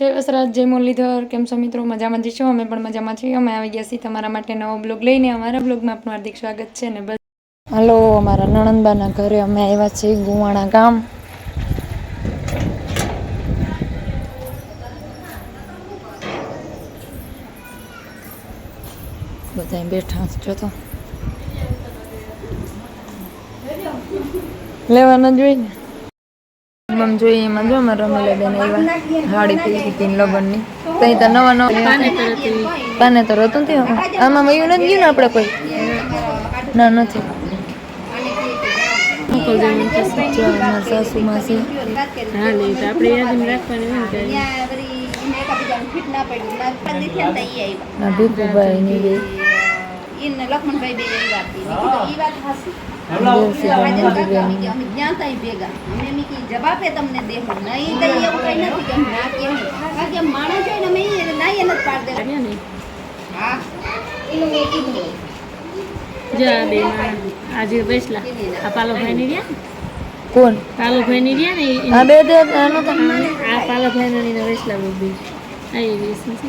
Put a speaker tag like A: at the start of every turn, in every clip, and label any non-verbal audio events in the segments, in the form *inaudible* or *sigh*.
A: જય વસરાજ, જય મુરલીધર, કેમ છો મિત્રો? મજામાં જ છો? અમે પણ મજામાં છીએ. અમે આવી ગયા છીએ તમારા માટે નવો બ્લોગ લઈને. અમારા બ્લોગમાં આપનું હાર્દિક સ્વાગત છે ને બસ. હાલો, અમારા નણંદબાના ઘરે અમે આવ્યા છીએ ગુવાણા ગામ. બધા બેઠા જો તો. લેવાના જોઈએ ને? આમ જોઈએ એમાં જો અમારે રમેલા બેન એવા હાડી પહેરી હતી લગ્નની. તઈ તો નવા નવા પાને તો હતું. તે આમાં મયું નથી ગયું ને આપણે કોઈ? ના નથી. સાસુ માસી
B: હા લે તો આપણે યાદીમાં રાખવાની હોય ને
A: ભીખુભાઈ ની
C: લખમણભાઈ બે કીધું, વાત હાચી.
A: દેવસી
C: આજે
A: ભાઈ
C: કાકા અમે ગયા, અમે ભેગા અમે એમ કી જવાબે તમને દેવું નહીં દઈએ એવું કઈ નથી કે ના કેવું કારણ કે માણસ હોય ને અમે ના એને જ પાડ દે
B: ને
C: હા એનું મેં કીધું
B: જા બે આજે બેસલા આ પાલોભાઈ ની રહ્યા
A: કોણ
B: પાલોભાઈ ની રહ્યા ને
A: આ બે દે આનો તો
B: આ પાલોભાઈ ની બેસલા બી આ એ બેસી છે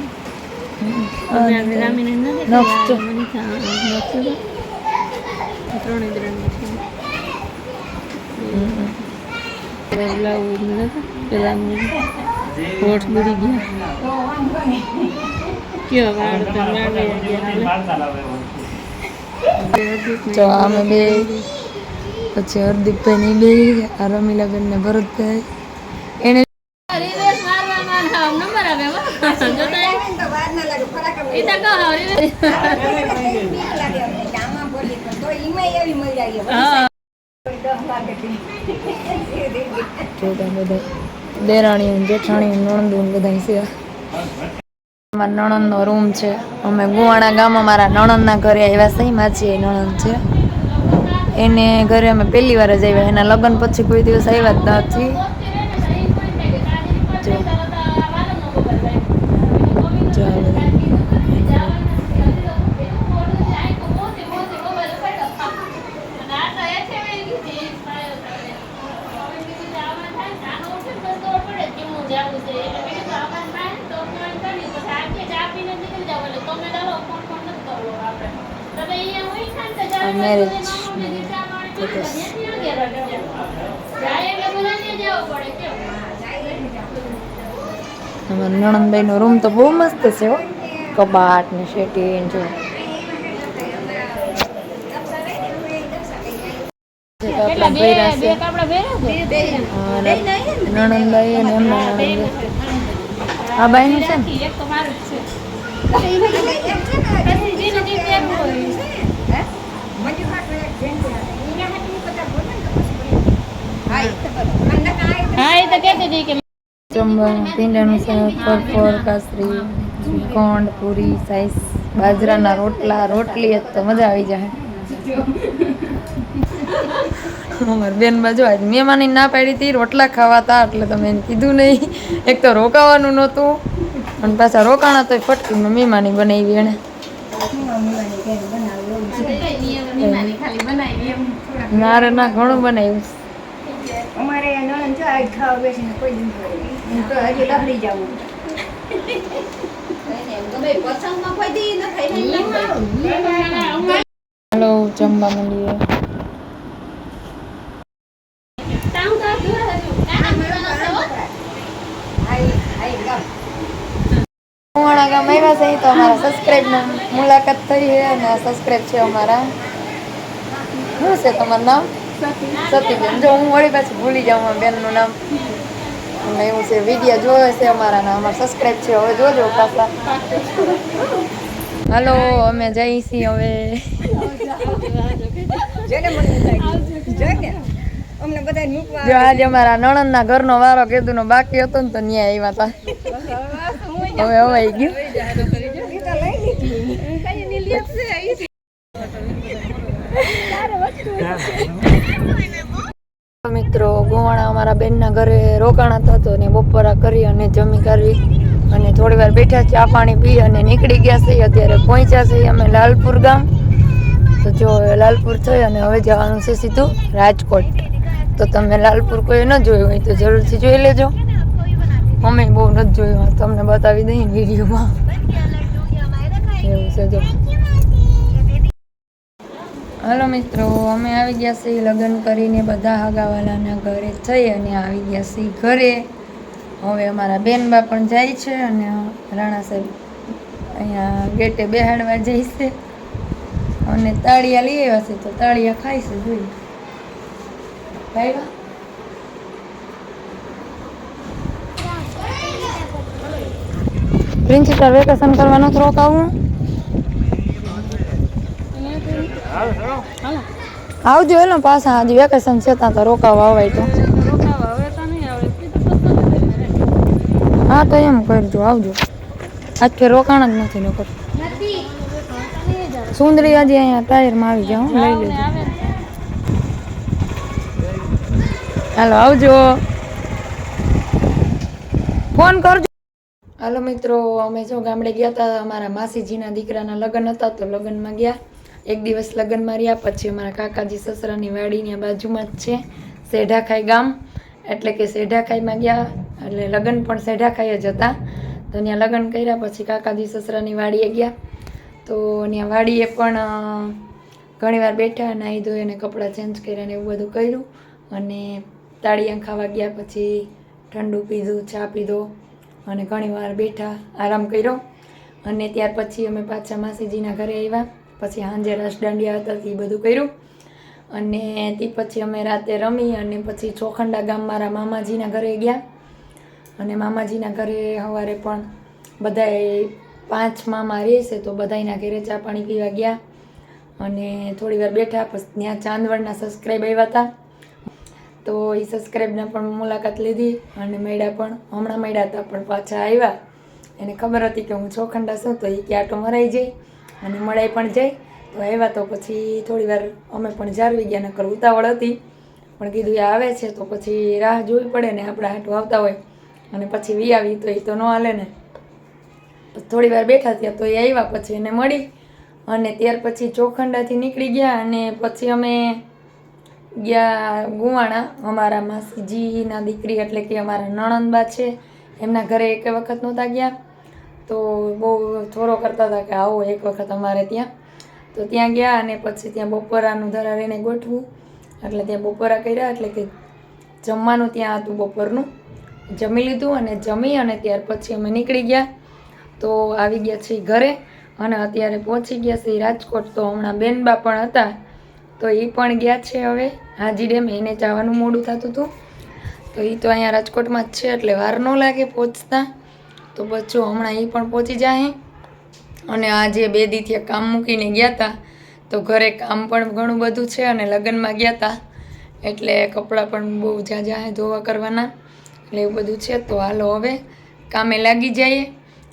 B: હોઠ બળી ગયા. કયો વાળ તો
A: અમે બે. પછી હરદીપભાઈ ની બે આ રમીલાબેન ને ભરતભાઈ. એને
B: રિવેશ મારવામાં હા નંબર આવે હો. જોતા એ. ઈ તો કહો રિવેશ. હા
A: જોતા બધા *laughs* દેરાણી જેઠાણી નણંદુ બધા છે. અમારા નણંદનો રૂમ છે. અમે ગુવાણા ગામમાં મારા નણંદના ઘરે આવ્યા સહી માછી નણંદ છે. એને ઘરે અમે પહેલી વાર જ આવ્યા. એના લગ્ન પછી કોઈ દિવસ આવ્યા જ નથી જો જો આ બધા. આ marriage photos. નણંદભાઈ નો રૂમ તો બહુ મસ્ત છે હો. કબાટ ને શેટી ને જો નણંદભાઈ અને એમના આ બાઈનું છે ને?
B: એક તો મારું જ છે પછી જીનું જીત એક હોય. હા એ તો કહેતી હતી કે
A: જમવાનું ભીંડાનું શાક ફરફર કાસરી કોંડ પૂરી સાઈસ બાજરાના રોટલા રોટલી જ તો મજા આવી જાય. અમારી બેન બાજુ આજ મહેમાની ના પાડી હતી રોટલા ખાવાતા એટલે તમે એને કીધું નહીં. એક તો રોકાવાનું નહોતું અને પાછા રોકાણા તો ફટકી મહેમાની બનાવી એને. મારે ના ઘણું બનાવ્યું.
C: છે. આજ બેસીને તો ગામ
A: આવ્યા છે, તો અમારા સબસ્ક્રાઇબ મુલાકાત થઈ છે અને સબસ્ક્રાઇબ છે અમારા. શું છે તમારું નામ? સતીબેન જો હું વળી પાછું ભૂલી જાઉં બેનનું નામ. અને એવું છે વીડિયો જોવે છે અમારા નામ અમારા સબસ્ક્રાઇબ છે. હવે જોજો પાછા. હાલો અમે જઈ છીએ હવે. જો આજે અમારા નણંદના ઘરનો વારો કીધું નો બાકી હતો ને તો ન્યાય આવ્યા હતા હવે હવાઈ ગયું. મિત્રો ગોવાણા અમારા બેનના ઘરે રોકાણ હતા તો ને બપોરા કરી અને જમી કરી અને થોડી વાર બેઠા ચા પાણી પી અને નીકળી ગયા છે. અત્યારે પહોંચ્યા છે અમે લાલપુર ગામ. તો જો લાલપુર થઈ અને હવે જવાનું છે સીધું રાજકોટ. તો તમે લાલપુર કોઈ ન જોયું હોય તો જરૂરથી જોઈ લેજો. અમે બહુ નથી જોયું તમને બતાવી દઈએ વિડીયોમાં. એવું છે જો. હાલો મિત્રો, અમે આવી ગયા છીએ લગ્ન કરીને બધા હગાવાલાના ઘરે જઈ અને આવી ગયા છીએ ઘરે. હવે અમારા બેનબા પણ જાય છે અને રાણા સાહેબ અહીંયા ગેટે બેહાડવા જઈશે અને તાળિયા લઈ આવ્યા છે, તો તાળિયા ખાઈશે જોઈએ ભાઈ પ્રિન્સિપલ વેકેશન કરવાનું થોડોક આવું. આવજો એનો પાછા હજી વેકેશન છે, ત્યાં તો રોકાવા તો
B: તો. આવે કીધું
A: હા, તો એમ કરજો, આવજો. આજ કે રોકાણ જ નથી લોકો સુંદરી હજી અહીંયા ટાયરમાં આવી જાઉં લઈ લેજો. હાલો, આવજો. ફોન કરજો. હાલો મિત્રો, અમે જો ગામડે ગયા હતા અમારા માસીજીના દીકરાના લગ્ન હતા, તો લગ્નમાં ગયા. એક દિવસ લગ્નમાં રહ્યા પછી અમારા કાકાજી સસરાની વાડીની બાજુમાં જ છે સેઢાખાઈ ગામ. એટલે કે સેઢાખાઈમાં ગયા, એટલે લગ્ન પણ સેઢાખાઈ જ હતા. તો ત્યાં લગ્ન કર્યા, પછી કાકાજી સસરાની વાડીએ ગયા. તો ત્યાં વાડીએ પણ ઘણીવાર બેઠા નાહી ધોઈ અને કપડાં ચેન્જ કર્યા ને એવું બધું કર્યું. અને તાળીયા ખાવા ગયા, પછી ઠંડુ પીધું, ચા પીધો અને ઘણીવાર બેઠા, આરામ કર્યો. અને ત્યાર પછી અમે પાછા માસીજીના ઘરે આવ્યા. પછી સાંજે રસ દાંડિયા હતા એ બધું કર્યું. અને તે પછી અમે રાતે રમી અને પછી ચોખંડા ગામ મારા મામાજીના ઘરે ગયા. અને મામાજીના ઘરે સવારે પણ બધાએ પાંચ મામા રહેશે તો બધાયના ઘરે ચા પાણી પીવા ગયા. અને થોડી વાર બેઠા પછી ત્યાં ચાંદવડના સબસ્ક્રાઈબ આવ્યા હતા. તો એ સબસ્ક્રાઈબના પણ મુલાકાત લીધી અને મેળા પણ હમણાં મળ્યા હતા પણ પાછા આવ્યા. એને ખબર હતી કે હું ચોખંડા છું તો એ કે આટો મરાઈ જાય. અને મળાઈ પણ જાય. તો આવ્યા તો પછી થોડી વાર અમે પણ જાળવી ગયા, નકર ઉતાવળ હતી. પણ કીધું એ આવે છે, તો પછી રાહ જોવી પડે ને આપણા હાટું આવતા હોય. અને પછી વી આવી, તો એ તો ન હાલે ને. થોડી વાર બેઠા ત્યાં તો એ આવ્યા પછી એને મળી. અને ત્યાર પછી ચોખંડાથી નીકળી ગયા અને પછી અમે ગયા ગુવાણા, અમારા માસીજીના દીકરી, એટલે કે અમારા નણંદબા છે, એમના ઘરે એક વખત નહોતા ગયા. તો બહુ થોડો કરતા હતા કે આવો એક વખત અમારે ત્યાં. તો ત્યાં ગયા અને પછી ત્યાં બપોરાનું ધરાવીને ગોઠવું. એટલે ત્યાં બપોરા કર્યા એટલે કે જમવાનું ત્યાં હતું બપોરનું. જમી લીધું અને જમી અને ત્યાર પછી અમે નીકળી ગયા. તો આવી ગયા છીએ ઘરે અને અત્યારે પહોંચી ગયા છીએ રાજકોટ. તો હમણાં બેનબા પણ હતા. તો એ પણ ગયા છે હવે હાજી ડેમ. એને જવાનું મોડું થતું હતું. તો એ તો અહીંયા રાજકોટમાં જ છે એટલે વાર ન લાગે પહોંચતા. તો બચ્ચો હમણાં એ પણ પહોંચી જાય. અને આજે બે દીથી કામ મૂકીને ગયા હતા તો ઘરે કામ પણ ઘણું બધું છે અને લગ્નમાં ગયા હતા એટલે કપડાં પણ બહુ ઝાઝા ધોવા કરવાના. એટલે એવું બધું છે. તો હાલો હવે કામે લાગી જઈએ.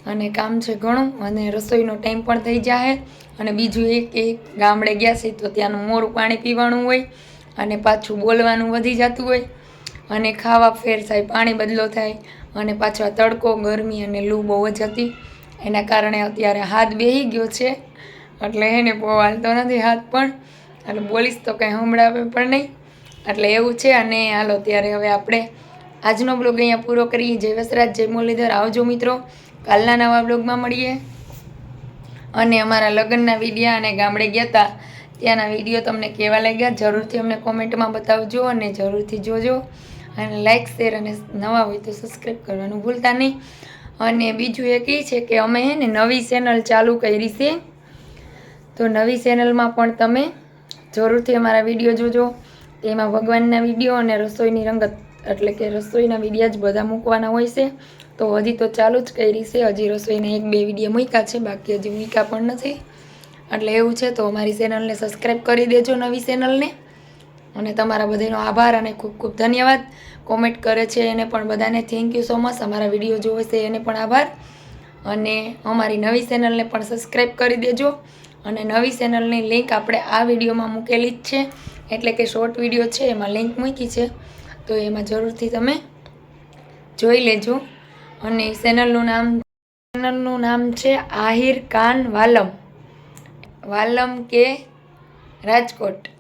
A: અને કામ છે ઘણું અને રસોઈનો ટાઈમ પણ થઈ જાય અને બીજું એક કે ગામડે ગયા છે તો ત્યાંનું મોરું પાણી પીવાનું હોય અને પાછું બોલવાનું વધી જતું હોય. અને ખાવા ફેર થાય, પાણી બદલો થાય અને પાછો તડકો, ગરમી અને લૂ બહુ જ હતી. એના કારણે અત્યારે હાથ બેહી ગયો છે. એટલે એને બહુ હાલતો નથી હાથ પણ. એટલે બોલીશ તો કંઈ સંભળાવે પણ નહીં. એટલે એવું છે અને હાલો ત્યારે હવે આપણે આજનો બ્લોગ અહીંયા પૂરો કરીએ. જય વસરાજ, જય મુરલીધર. આવજો મિત્રો, કાલના નવા બ્લોગમાં મળીએ. અને અમારા લગ્નના વિડીયા અને ગામડે ગયા હતા ત્યાંના વીડિયો તમને કેવા લાગ્યા જરૂરથી અમને કોમેન્ટમાં બતાવજો અને જરૂરથી જોજો. અને લાઇક શેર અને નવા હોય તો સબસ્ક્રાઈબ કરવાનું ભૂલતા નહીં. અને બીજું એક એ છે કે અમે હે ને નવી ચેનલ ચાલુ કરી છે. તો નવી ચેનલમાં પણ તમે જરૂરથી અમારા વીડિયો જોજો. તેમાં ભગવાનના વીડિયો અને રસોઈની રંગત, એટલે કે રસોઈના વિડીયા જ બધા મૂકવાના હોય છે. તો હજી તો ચાલુ જ કરી છે. હજી રસોઈના એક બે વીડિયો મૂક્યા છે. બાકી હજી મૂક્યા પણ નથી. એટલે એવું છે, તો અમારી ચેનલને સબસ્ક્રાઈબ કરી દેજો નવી ચેનલને અને તમારા બધાનો આભાર અને ખૂબ ખૂબ ધન્યવાદ. કોમેન્ટ કરે છે એને પણ બધાને. થેન્ક યુ સો મચ અમારા વીડિયો જોવે છે એને પણ આભાર. અને અમારી નવી ચેનલને પણ સબસ્ક્રાઈબ કરી દેજો. અને નવી ચેનલની લિંક આપણે આ વિડીયોમાં મૂકેલી જ છે. એટલે કે શોર્ટ વીડિયો છે, એમાં લિંક મૂકી છે. તો એમાં જરૂરથી તમે જોઈ લેજો. અને ચેનલનું નામ ચેનલનું નામ છે આહિર કાન વાલમ. વાલમ કે રાજકોટ.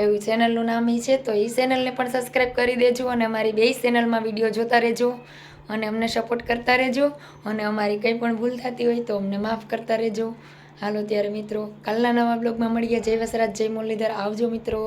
A: એવું ચેનલનું નામ એ છે, તો એ ચેનલને પણ સબસ્ક્રાઈબ કરી દેજો અને અમારી બે ચેનલમાં વીડિયો જોતા રહેજો અને અમને સપોર્ટ કરતા રહેજો અને અમારી કંઈ પણ ભૂલ થતી હોય તો અમને માફ કરતા રહેજો. હાલો ત્યારે મિત્રો, કાલના નવા બ્લોગમાં મળીએ. જય વસરાજ, જય મુરલીધર. આવજો મિત્રો.